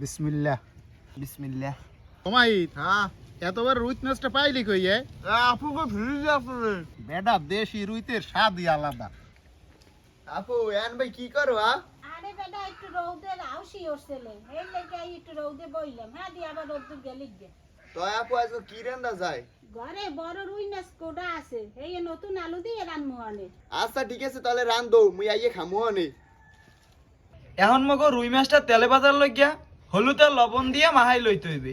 বিসমিল্লাহ। বিসমিল্লাহ। ওমাইদ হ্যাঁ এতবার রুইত মাছটা পাইলি কই এ? আপু কো ফ্রিজে আছে বেটা দেশি রুইতের স্বাদই আলাদা। আপু এন ভাই কি করো হ্যাঁ আরে বেটা একটু রৌদে আউসি ওরছেলে এই লেগে একটু রৌদে বইলাম। হ্যাঁ দিয়ে আবার রৌদ গেলি গে। তো আপু আজকে কি রান্দা যায়? ঘরে বড় রুই মাছ কোটা আছে। এই নতুন আলু দিয়ে রান্নু আনে। আচ্ছা ঠিক আছে তাহলে রান দো মুই আইয়ে খামু আনে। এখন মগো রুই মাছটা তেলে বাজার লইয়া হলুদ আর লবণ দিয়ে মাহাই লইতে হইবে।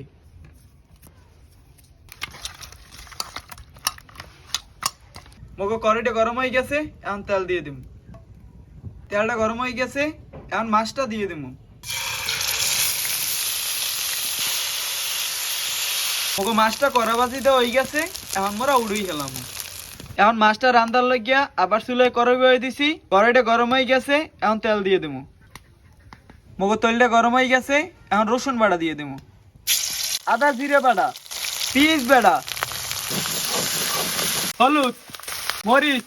মগো কড়াইটা গরম হয়ে গেছে, এখন তেল দিয়ে দিম। তেলটা গরম হয়ে গেছে, এখন মাছটা দিয়ে দিম। মগো মাছটা কড়া বাজিতে হয়ে গেছে, এখন মোরা উড়েই গেলাম এখন মাছটা রান্দার লাগিয়া আবার চুলোয় কড়াই বয়ে দিছি, কড়াইটা গরম হয়ে গেছে, এখন তেল দিয়ে দেবো মগো তৈলটা গরম হয়ে গেছে, এখন রসুন বাটা দিয়ে দেবো আদা জিরে বাটা পিস বাটা, হলুদ, মরিচ।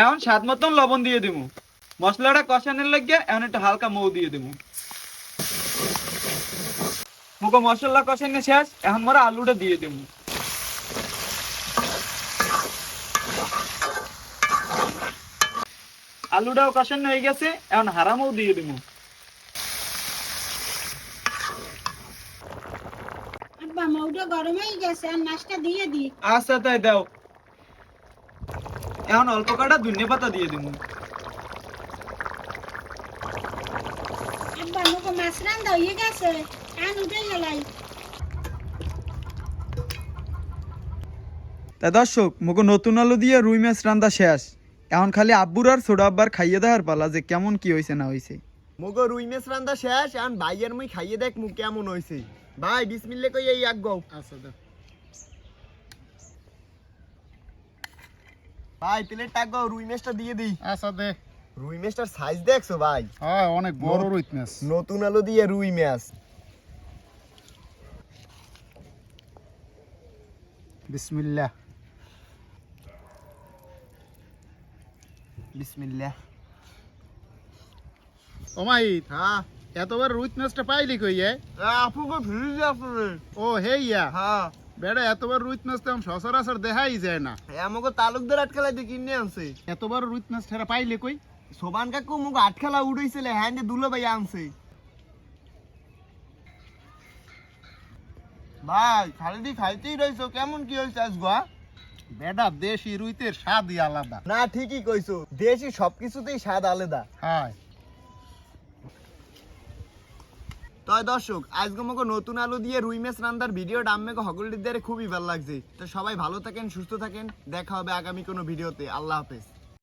এখন স্বাদ মতন লবণ দিয়ে দেবো মশলাটা কষানোর লাগিয়ে এখন একটু হালকা মৌ দিয়ে দেবো মুখো মশলা কষানো শেষ, এখন মোরা আলুটা দিয়ে দেবো আলুটাও কষানো হয়ে গেছে এখন হারামও দিয়ে দেবো। হয়ে আচ্ছা তাই দাও। এখন অল্প কটা ধনে পাতা দিয়ে দেবো। আব্বা মাছ রান্দা হয়ে গেছে আন উঠে গেলাই। তা দর্শক মুখো নতুন আলু দিয়ে রুই মাছ রান্দা শেষ। এখন খালি আব্বুর আর ছোট আব্বার খাইয়ে দেওয়ার পালা যে কেমন কি হয়েছে না হয়েছে মগো রুই মাছ রান্দা শেষ এখন ভাইয়ের মুই খাইয়ে দেখ মু কেমন হইছে। ভাই বিসমিল্লা কই এই এক গো। আচ্ছা দেখ ভাই প্লেট টাক গো রুই মাছটা দিয়ে দিই। আচ্ছা দে। রুই মাছটার সাইজ দেখছ ভাই? হ্যাঁ অনেক বড় রুই মাছ নতুন আলু দিয়ে রুই মাছ। বিসমিল্লাহ বিসমিল্লাহ। ওমাইদ হ্যাঁ। এতবার রুইত পাইলি কই এ? আপু কো ফ্রিজে আছে ও হেইয়া হ্যাঁ। বেটা এতবার রুইত মাছ সচরাচর দেখাই যায় না। আমাকে তালুকদার আটকালাই দিয়ে কিনে আনছে। এতবার রুইত মাছ ঠেরা পাইলে কই? সোবান কাকু মুখ আটখালা উড়াইছিল হ্যাঁ দুলো ভাই আনছে। ভাই খালি খাইতেই রইছো কেমন কি হয়েছে আজ গোয়া বেটা দেশি রুইতের স্বাদই আলাদা। না ঠিকই কইছো। দেশি সবকিছুতেই স্বাদ আলাদা। হয়। তয় দর্শক আজকে আমাকে নতুন আলু দিয়ে রুই মাছ রান্দার ভিডিওটা আমাকে হগলটির খুবই ভালো লাগছে। তো সবাই ভালো থাকেন সুস্থ থাকেন। দেখা হবে আগামী কোনো ভিডিওতে আল্লাহ হাফেজ।